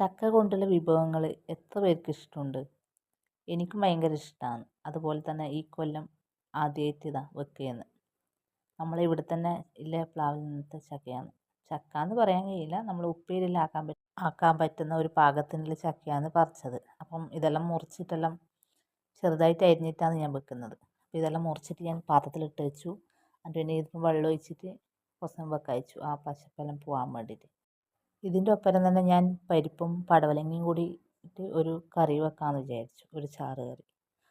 ചക്ക കൊണ്ടുള്ള വിഭവങ്ങൾ എത്ര പേർക്ക് ഇഷ്ടമുണ്ട് എനിക്കും ഭയങ്കര ഇഷ്ടമാണ് അതുപോലെ തന്നെ ഈ കൊല്ലം ആദ്യമായിട്ട് ഇതാ വെക്കുകയാണ് നമ്മളെ ഇവിടെ തന്നെ ഇല്ല പ്ലാവിൽ നിന്നത്തെ ചക്കയാണ്. ചക്ക എന്ന് പറയാൻ കഴിയില്ല. നമ്മൾ ഉപ്പേരിയെല്ലാം ആക്കാൻ പറ്റും ആക്കാൻ പറ്റുന്ന ഒരു പാകത്തിനുള്ള ചക്കയാണ് പറിച്ചത്. അപ്പം ഇതെല്ലാം മുറിച്ചിട്ടെല്ലാം ചെറുതായിട്ട് അരിഞ്ഞിട്ടാണ് ഞാൻ വെക്കുന്നത്. അപ്പോൾ ഇതെല്ലാം മുറിച്ചിട്ട് ഞാൻ പാത്രത്തിലിട്ട് വെച്ചു. പിന്നെ ഇതിപ്പോൾ വെള്ളം ഒഴിച്ചിട്ട് കുറച്ച് വെച്ചു. ആ പശപ്പെല്ലാം പോകാൻ വേണ്ടിയിട്ട്. ഇതിന്റെ ഒപ്പരം തന്നെ ഞാൻ പരിപ്പും പടവലങ്ങയും കൂടി ഇട്ട് ഒരു കറി വെക്കാമെന്ന് വിചാരിച്ചു ഒരു ചാറ് കറി.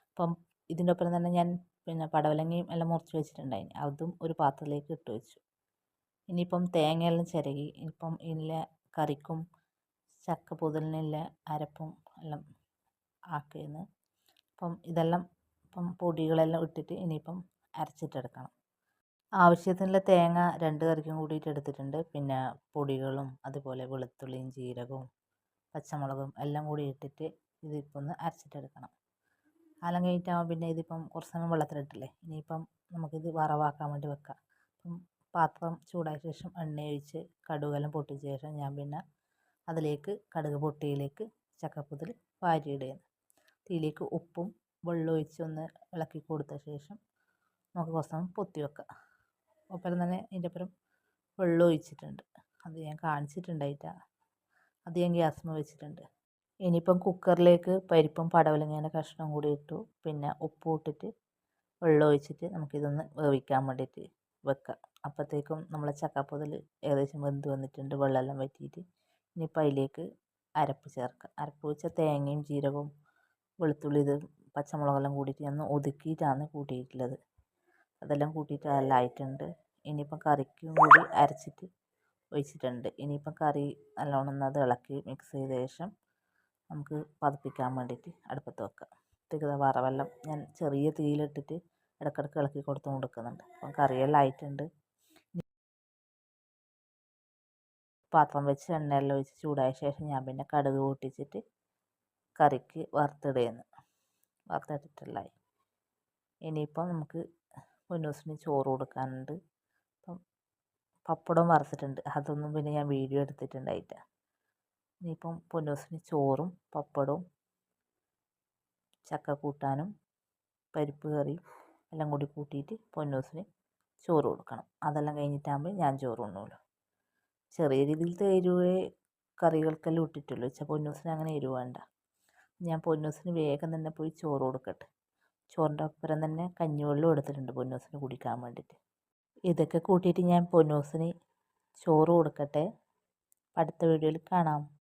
അപ്പം ഇതിന്റെ ഒപ്പരം തന്നെ ഞാൻ പിന്നെ പടവലങ്ങയും എല്ലാം മുറിച്ച് വെച്ചിട്ടുണ്ടായിന്. അതും ഒരു പാത്രത്തിലേക്ക് ഇട്ട് വെച്ചു. ഇനിയിപ്പം തേങ്ങയെല്ലാം ചിരകി ഇനിയിപ്പം ഇതിലെ കറിക്കും ചക്ക പുതലിനുള്ള അരപ്പും എല്ലാം ആക്കുകയാണ് അപ്പം ഇതെല്ലാം ഇപ്പം പൊടികളെല്ലാം ഇട്ടിട്ട് ഇനിയിപ്പം അരച്ചിട്ടെടുക്കണം. ആവശ്യത്തിനുള്ള തേങ്ങ രണ്ട് കറിക്കും കൂടിയിട്ട് എടുത്തിട്ടുണ്ട്. പിന്നെ പൊടികളും അതുപോലെ വെളുത്തുള്ളിയും ജീരകവും പച്ചമുളകും എല്ലാം കൂടി ഇട്ടിട്ട് ഇതിപ്പോൾ ഒന്ന് അരച്ചിട്ടെടുക്കണം. കാലം കഴിഞ്ഞിട്ടാകുമ്പോൾ പിന്നെ ഇതിപ്പം കുറച്ച് സമയം വെള്ളത്തിലിട്ടില്ലേ? ഇനിയിപ്പം നമുക്കിത് വറവാക്കാൻ വേണ്ടി വെക്കാം. അപ്പം പാത്രം ചൂടായ ശേഷം എണ്ണ ഒഴിച്ച് കടുകെല്ലാം പൊട്ടിച്ച ശേഷം ഞാൻ പിന്നെ അതിലേക്ക് കടുക് പൊട്ടിയിലേക്ക് ചക്കപ്പുതിൽ വാരിയിടുകയാണ്. തീയിലേക്ക് ഉപ്പും വെള്ളം ഒഴിച്ച് ഒന്ന് ഇളക്കി കൊടുത്ത ശേഷം നമുക്ക് കുറച്ച് സമയം പൊത്തി വെക്കാം. ഒപ്പം തന്നെ ഇതിന്റെ അപ്പുറം വെള്ളം ഒഴിച്ചിട്ടുണ്ട്. അത് ഞാൻ കാണിച്ചിട്ടുണ്ടായിട്ട. അത് ഞാൻ ഗ്യാസ്മ വെച്ചിട്ടുണ്ട്. ഇനിയിപ്പം കുക്കറിലേക്ക് പരിപ്പും പടവലങ്ങേന്റെ കഷ്ണവും കൂടി ഇട്ടു. പിന്നെ ഉപ്പ് ഇട്ടിട്ട് വെള്ളം ഒഴിച്ചിട്ട് നമുക്കിതൊന്ന് വേവിക്കാൻ വേണ്ടിയിട്ട് വെക്കാം. അപ്പോഴത്തേക്കും നമ്മളെ ചക്കപ്പൊതൽ ഏകദേശം വെന്ത് വന്നിട്ടുണ്ട്. വെള്ളമെല്ലാം വറ്റിയിട്ട് ഇനിയിപ്പോൾ അതിലേക്ക് അരപ്പ് ചേർക്കാം. അരപ്പ് വെച്ചാൽ തേങ്ങയും ജീരകവും വെളുത്തുള്ളി ഇത് പച്ചമുളകെല്ലാം കൂടിയിട്ട് ഞാൻ ഒതുക്കിയിട്ടാണ് കൂട്ടിയിട്ടുള്ളത്. അതെല്ലാം കൂട്ടിയിട്ട് അതെല്ലാം ആയിട്ടുണ്ട്. ഇനിയിപ്പം കറിക്കും കൂടി അരച്ചിട്ട് ഒഴിച്ചിട്ടുണ്ട്. ഇനിയിപ്പം കറി നല്ലോണം ഒന്ന് അത് ഇളക്കി മിക്സ് ചെയ്ത ശേഷം നമുക്ക് പതപ്പിക്കാൻ വേണ്ടിയിട്ട് അടുപ്പത്ത് വെക്കാം. ഇത്തിരി വറവെല്ലാം ഞാൻ ചെറിയ തീയിലിട്ടിട്ട് ഇടയ്ക്കിടയ്ക്ക് ഇളക്കി കൊടുത്തു കൊടുക്കുന്നുണ്ട് അപ്പം കറിയെല്ലാം ആയിട്ടുണ്ട്. പാത്രം വെച്ച് എണ്ണയെല്ലാം ഒഴിച്ച് ചൂടായ ശേഷം ഞാൻ പിന്നെ കടുക് പൊട്ടിച്ചിട്ട് കറിക്ക് വറുത്തിടുകയാണ്. വറുത്തിട്ടിട്ടുള്ളതായി ഇനിയിപ്പം നമുക്ക് പൊന്നൂസിന് ചോറ് കൊടുക്കാനുണ്ട് അപ്പം പപ്പടം വറുത്തിട്ടുണ്ട്. അതൊന്നും പിന്നെ ഞാൻ വീഡിയോ എടുത്തിട്ടുണ്ടായില്ല. ഇനിയിപ്പം പൊന്നൂസിന് ചോറും പപ്പടവും ചക്ക കൂട്ടാനും പരിപ്പ് കറിയും എല്ലാം കൂടി കൂട്ടിയിട്ട് പൊന്നൂസിന് ചോറ് കൊടുക്കണം. അതെല്ലാം കഴിഞ്ഞിട്ടാകുമ്പോൾ ഞാൻ ചോറ് ഉണ്ണുള്ളൂ ചെറിയ രീതിയിൽ എരിവേ കറികൾക്കെല്ലാം ഇട്ടിട്ടുള്ളൂ. വെച്ചാൽ പൊന്നൂസിന് അങ്ങനെ എരിവ് വേണ്ട. ഞാൻ പൊന്നൂസിന് വേഗം തന്നെ പോയി ചോറ് കൊടുക്കട്ടെ. ചോറിന്റെ ഒപ്പം തന്നെ കഞ്ഞിവെള്ളം എടുത്തിട്ടുണ്ട് പൊന്നൂസിന് കുടിക്കാൻ വേണ്ടിയിട്ട്. ഇതൊക്കെ കൂട്ടിയിട്ട് ഞാൻ പൊന്നൂസിന് ചോറ് കൊടുക്കട്ടെ. അടുത്ത വീഡിയോയിൽ കാണാം.